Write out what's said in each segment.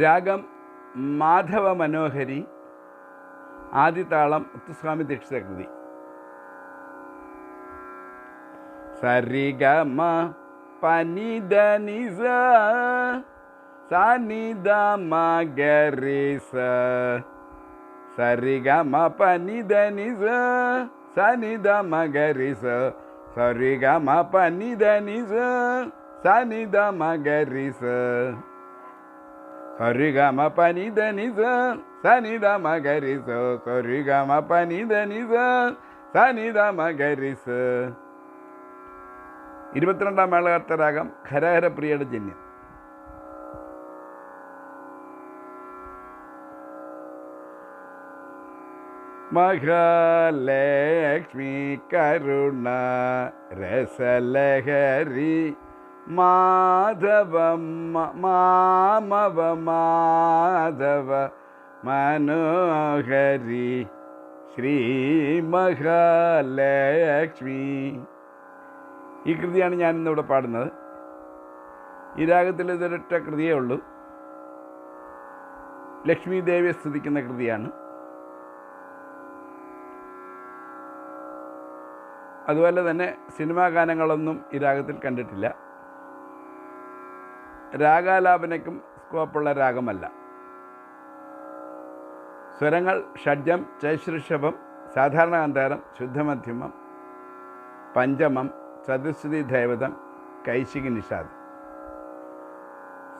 രാഗം മാധവ മനോഹരി ആദിതാളം മുത്തുസ്വാമി ദീക്ഷിത കൃതി സരിഗമ പനിത നിസ സനിത മഗരിസ സരിഗമ പനിത നിസ സനിത മഗരിസ സരിഗമ പനിത നിസ സനിത മഗരിസ സരിഗമ പനിത നിസ സനിത മഗരിസ സരിഗമ പനിത നിസ സനിത മഗരിസ ഇരുപത്തിരണ്ടാം മേളകർത്തരാഗം ജന്യം. മഹാലക്ഷ്മി കരുണ രസലഹരി മാധവ മാമവ മാധവ മനോഹരി ശ്രീ മഹാലക്ഷ്മി. ഈ കൃതിയാണ് ഞാൻ ഇന്നിവിടെ പാടുന്നത്. ഈ രാഗത്തിൽ ഇതൊരൊറ്റ കൃതിയേ ഉള്ളൂ. ലക്ഷ്മി ദേവിയെ സ്തുതിക്കുന്ന കൃതിയാണ്. അതുപോലെ തന്നെ സിനിമാ ഗാനങ്ങളൊന്നും ഈ രാഗത്തിൽ കണ്ടിട്ടില്ല. രാഗാലാപനയ്ക്കും സ്കോപ്പുള്ള രാഗമല്ല. സ്വരങ്ങൾ ഷഡ്ജം ചൈശൃഷഭം സാധാരണ അന്തരം ശുദ്ധമധ്യമം പഞ്ചമം ചതുശ്രുതി ദൈവതം കൈശികി നിഷാദ്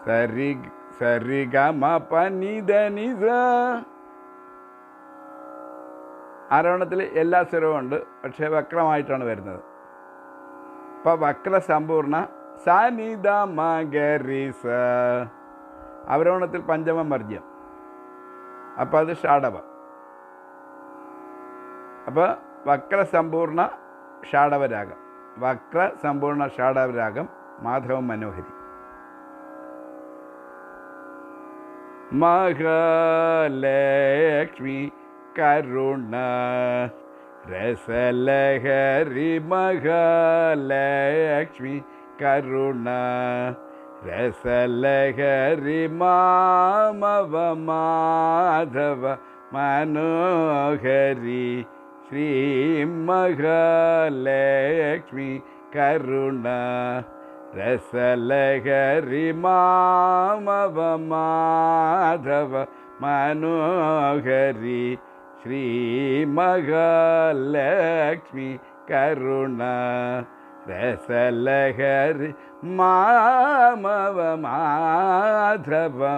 സരി സരി മ പനിത നിസ ആരോഹണത്തിൽ എല്ലാ സ്വരവും ഉണ്ട് പക്ഷേ വക്രമായിട്ടാണ് വരുന്നത്. അപ്പോൾ വക്ര സമ്പൂർണ സാനിത മകരിസ അവരോണത്തിൽ പഞ്ചമ മർജ്യം അപ്പോൾ അത് ഷാഡവം അപ്പോൾ വക്ര സമ്പൂർണ ഷാഡവരാഗം വക്ര സമ്പൂർണ ഷാഡവരാഗം മാധവ മനോഹരി. മഹാലക്ഷ്മി കരുണ രസലഹരി മഹാലക്ഷ്മി கருணா ரசலகரி மாமவ மாதவ மனோகரி ஸ்ரீ மகாலக்ஷ்மி கருணா ரசலகரி மாமவ மாதவ மனோகரி ஸ்ரீ கருணா रसलहरि मामव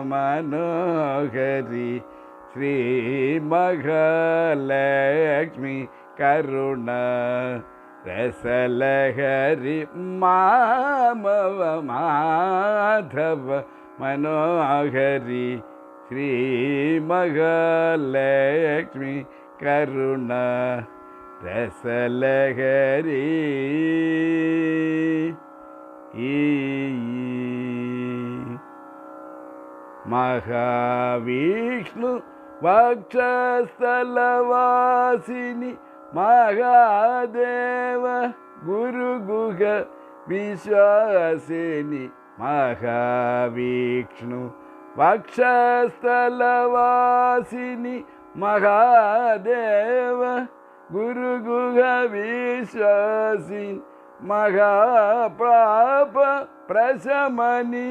मनोघरि श्रीमघलक्ष्मी करुण रसलहरि मामव मनोघरि मनोहरि मघलक्ष्मी करुण രസലഹരി. മഹാവിഷ്ണു വക്ഷസ്ഥലവാസിനി മഹാദേവ ഗുരുഗുഹ വിശ്വാസിനി മഹാവിഷ്ണു വക്ഷസ്ഥലവാസിനി മഹാദേവ ഗുരുഗുഹ വിശ്വാസി മഹാപാപ പ്രശമനി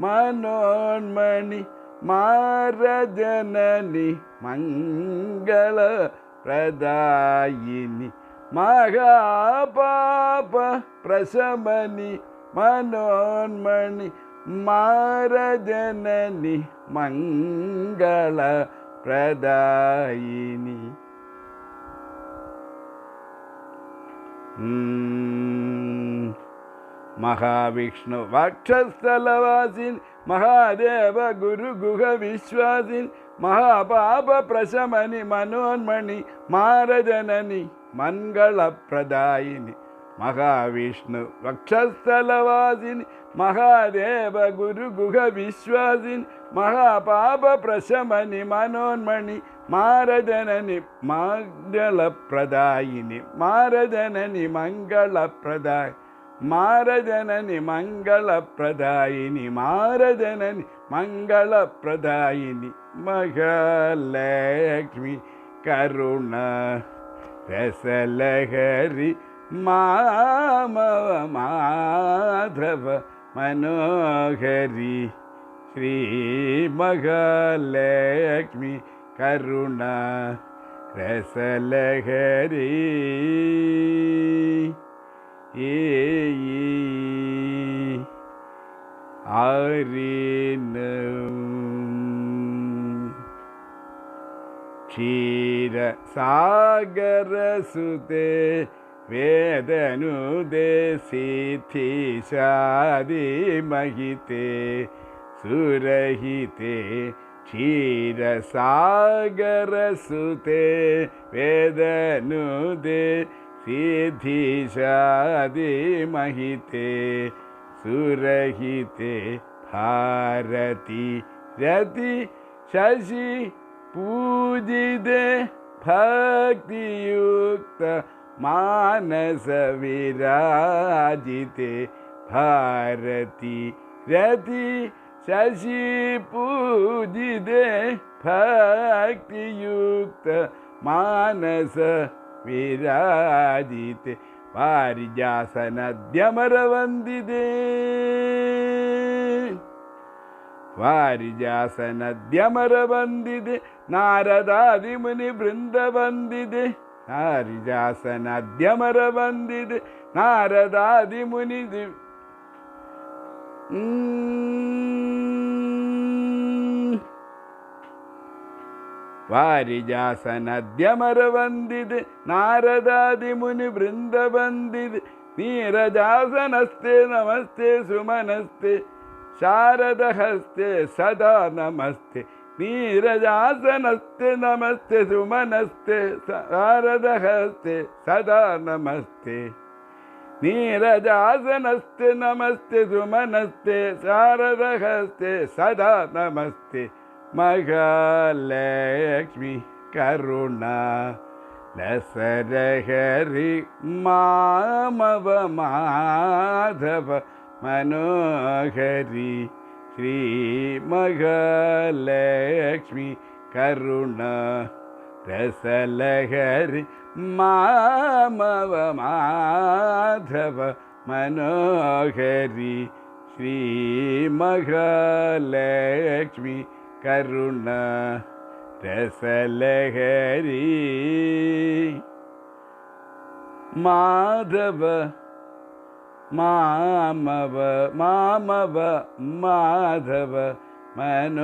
മനോന്മണി മാരജനനി മംഗള പ്രദായിനി മഹാപാപ പ്രശമനി മനോന്മണി മാരജനനി മംഗള പ്രദായിനി మహావిష్ణు వక్షస్థలవాసిన్ మహాదేవ గురు గుహ విశ్వాసిన్ మహాపాప ప్రశమని మనోన్మణి మారజనని మంగళప్రదాయిని. మహావిష్ణు వక్షస్థలవాసిని మహాదేవ గురు గుహ విశ్వాసిని మహాపాప ప్రశమని మనోన్మణి మారజనని మంగళప్రదాయిని మారజనని మంగళప్రదాయ మారజనని మంగళప్రదాయిని మారజనని మంగళప్రదాయిని మహాలక్ష్మి కరుణ రసలహరి മാമവ മാധവ മനോഹരി ശ്രീ മഹാലക്ഷ്മി കരുണ രസലഹരി. ആരിനും ക്ഷീരസാഗരസുതേ वेदनुदेशिथिशादिमहिते सुरहिते क्षीरसागरसुते वेदनुदे सिद्धिशादिमहिते सुरहिते भारति रति शशि पूजिते भक्तियुक्त ಮಾನಸ ವಿರಾಜಿತೆ ಭಾರತಿ ರತಿ ಶಶಿ ಪೂಜಿದೆ ಭಕ್ತಿಯುಕ್ತ ಮಾನಸ ವಿರಾಜಿತೆ ವಾರಿಜಾಸನದ್ಯಮರ ವಂದಿದೆ ವಾರಿಜಾಸನದ್ಯಮರ ಬಂದಿದೆ ನಾರದಾದಿ ಮುನಿ ಬೃಂದ ಬಂದಿದೆ. ഹരിജാസനദ്യമര വന്ദിത് നാരദാദി മുനി വാരിജാസനദ്യമര നീരജാസനസ്തേ നമസ്തേ സുമനസ്തേ ശാരദഹസ്തേ സദാ നമസ്തേ नीरजासनस्ते नमस्ते, सुमनस्ते, शारदहस्ते, सदा नमस्ते। नीरजासनस्ते नमस्ते, सुमनस्ते, शारदहस्ते, सदा नमस्ते। महालक्ष्मी करुणा लसरहरि मामव, माधव, मनोहरी। श्रीमहालक्ष्मी मघलक्ष्मी रसलहरि मामव माधव मनोहरि श्रीमहालक्ष्मी करुण रेसलहरि माधव மாமவ மாமவ மாதவ மனோகரீ